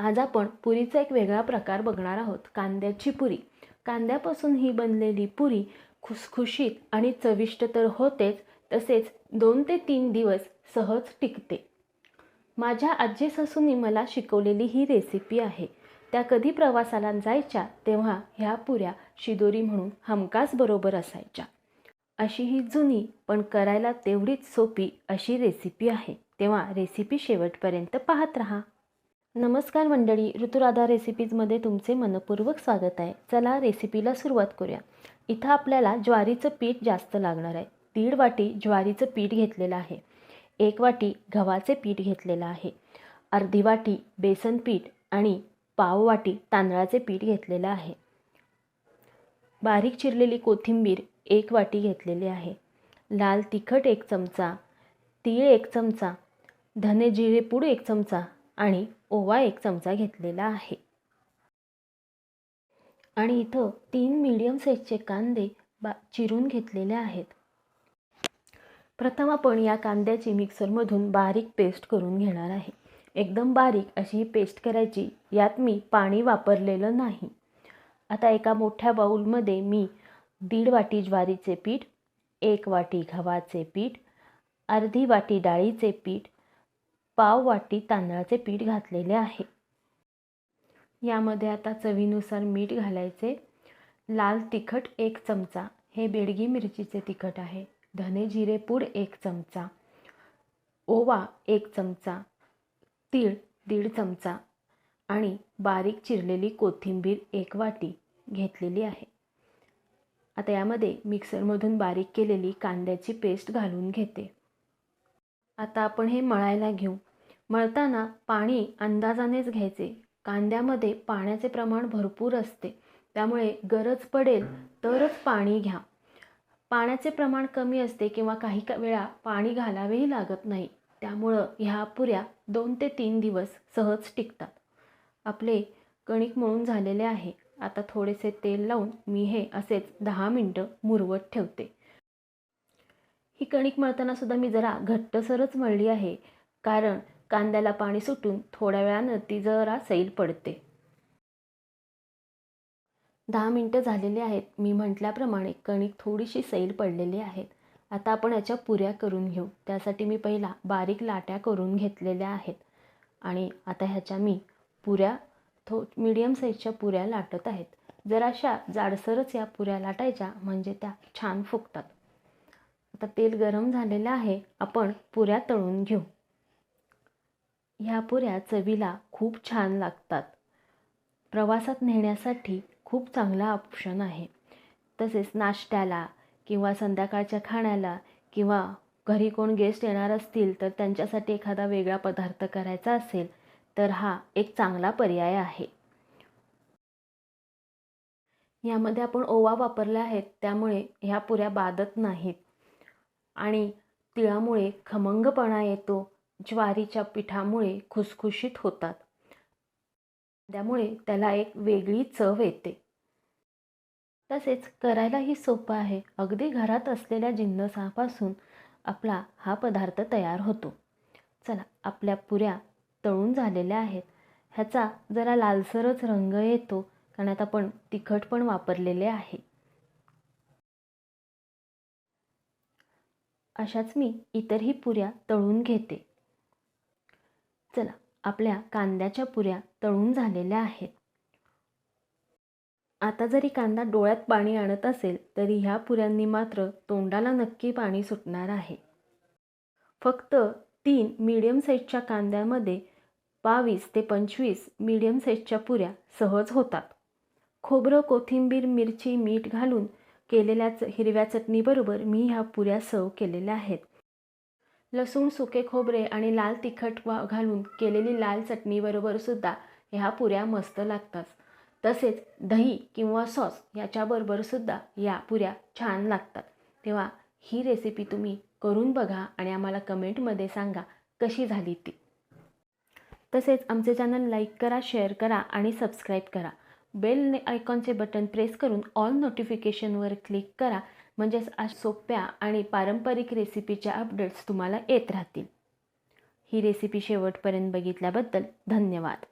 आज आपण पुरीचा एक वेगळा प्रकार बघणार आहोत कांद्याची पुरी. कांद्यापासून ही बनलेली पुरी खुसखुशीत आणि चविष्ट तर होतेच तसेच दोन ते तीन दिवस सहज टिकते. माझ्या आजी सासूंनी मला शिकवलेली ही रेसिपी आहे. त्या कधी प्रवासाला जायच्या तेव्हा ह्या पुऱ्या शिदोरी म्हणून हमखास बरोबर असायच्या. अशी ही जुनी पण करायला तेवढीच सोपी अशी रेसिपी आहे. तेव्हा रेसिपी शेवटपर्यंत पाहत राहा. नमस्कार मंडळी ऋतुराधा रेसिपीजमध्ये तुमचे मनपूर्वक स्वागत आहे. चला रेसिपीला सुरुवात करूया. इथं आपल्याला ज्वारीचं पीठ जास्त लागणार आहे. दीड वाटी ज्वारीचं पीठ घेतलेलं आहे. एक वाटी गव्हाचे पीठ घेतलेलं आहे. अर्धी वाटी बेसन पीठ आणि पाव वाटी तांदळाचे पीठ घेतलेलं आहे. बारीक चिरलेली कोथिंबीर एक वाटी घेतलेली आहे. लाल तिखट एक चमचा तीळ एक चमचा धने जिरे पूड एक चमचा आणि ओवा एक चमचा घेतलेला आहे. आणि इथं तीन मीडियम साईजचे कांदे बा चिरून घेतलेले आहेत. प्रथम आपण या कांद्याची मिक्सरमधून बारीक पेस्ट करून घेणार आहे. एकदम बारीक अशी ही पेस्ट करायची यात मी पाणी वापरलेलं नाही. आता एका मोठ्या बाऊलमध्ये मी दीड वाटी ज्वारीचे पीठ एक वाटी गव्हाचे पीठ अर्धी वाटी डाळीचे पीठ पाव वाटी तांदळाचे पीठ घातलेले आहे. यामध्ये आता चवीनुसार मीठ घालायचे. लाल तिखट एक चमचा. हे बेडगी मिरचीचे तिखट आहे. धने जिरे पूड एक चमचा. ओवा एक चमचा. तीळ दीड चमचा. आणि बारीक चिरलेली कोथिंबीर एक वाटी घेतलेली आहे. आता यामध्ये मिक्सरमधून बारीक केलेली कांद्याची पेस्ट घालून घेते. आता आपण हे मळायला घेऊ. मळताना पाणी अंदाजानेच घ्यायचे. कांद्यामध्ये पाण्याचे प्रमाण भरपूर असते. त्यामुळे गरज पडेल तरच पाणी घ्या. पाण्याचे प्रमाण कमी असते किंवा काही का वेळा पाणी घालावेही लागत नाही. त्यामुळं ह्या पुऱ्या दोन ते तीन दिवस सहज टिकतात. आपले कणिक मळून झालेले आहे. आता थोडेसे तेल लावून मी हे असेच दहा मिनटं मुरवत ठेवते. ही कणिक मळताना सुद्धा मी जरा घट्टसरच मळली आहे. कारण कांद्याला पाणी सुटून थोड्या वेळानं ती जरा सैल पडते. दहा मिनटं झालेली आहेत. मी म्हटल्याप्रमाणे कणिक थोडीशी सैल पडलेली आहेत आता आपण याच्या पुऱ्या करून घेऊ. त्यासाठी मी पहिला बारीक लाट्या करून घेतलेल्या आहेत. आणि आता ह्याच्या मी पुऱ्या थो मीडियम साईजच्या पुऱ्या लाटत आहेत. जराशा जाडसरच या पुऱ्या लाटायच्या म्हणजे त्या छान फुगतात. आता तेल गरम झालेलं आहे. आपण पुऱ्या तळून घेऊ. ह्या पुऱ्या चवीला खूप छान लागतात. प्रवासात नेण्यासाठी खूप चांगला ऑप्शन आहे. तसेच नाश्त्याला किंवा संध्याकाळच्या खाण्याला किंवा घरी कोण गेस्ट येणार असतील तर त्यांच्यासाठी एखादा वेगळा पदार्थ करायचा असेल तर हा एक चांगला पर्याय आहे. यामध्ये आपण ओवा वापरला आहेत त्यामुळे ह्या पुऱ्या बादत नाहीत. आणि तिळामुळे खमंगपणा येतो ज्वारीच्या पिठामुळे खुसखुशीत होतात. त्यामुळे त्याला एक वेगळी चव येते. तसेच करायलाही सोपं आहे. अगदी घरात असलेल्या जिन्नसापासून आपला हा पदार्थ तयार होतो. चला आपल्या पुऱ्या तळून झालेल्या आहेत. ह्याचा जरा लालसरच रंग येतो कारण आता आपण तिखट पण वापरलेले आहे. अशाच मी इतरही पुऱ्या तळून घेते. चला आपल्या कांद्याच्या पुऱ्या तळून झालेल्या आहेत. आता जरी कांदा डोळ्यात पाणी आणत असेल तरी ह्या पुऱ्यांनी मात्र तोंडाला नक्की पाणी सुटणार आहे. फक्त तीन मीडियम साईजच्या कांद्यामध्ये बावीस ते पंचवीस मीडियम साईजच्या पुऱ्या सहज होतात. खोबरं कोथिंबीर मिरची मीठ घालून केलेल्या हिरव्या चटणीबरोबर मी ह्या पुऱ्या सर्व केलेल्या आहेत. लसूण सुके खोबरे आणि लाल तिखट वा घालून केलेली लाल चटणीबरोबर सुद्धा ह्या पुऱ्या मस्त लागतात. तसेच दही किंवा सॉस याच्याबरोबर सुद्धा या पुऱ्या छान लागतात. तेव्हा ही रेसिपी तुम्ही करून बघा आणि आम्हाला कमेंटमध्ये सांगा कशी झाली ती. तसेच आमचे चॅनल लाईक करा शेअर करा आणि सबस्क्राईब करा. बेल आयकॉनचे बटन प्रेस करून ऑल नोटिफिकेशनवर क्लिक करा म्हणजेच आज सोप्या आणि पारंपरिक रेसिपीच्या अपडेट्स तुम्हाला येत राहतील. ही रेसिपी शेवटपर्यंत बघितल्याबद्दल धन्यवाद.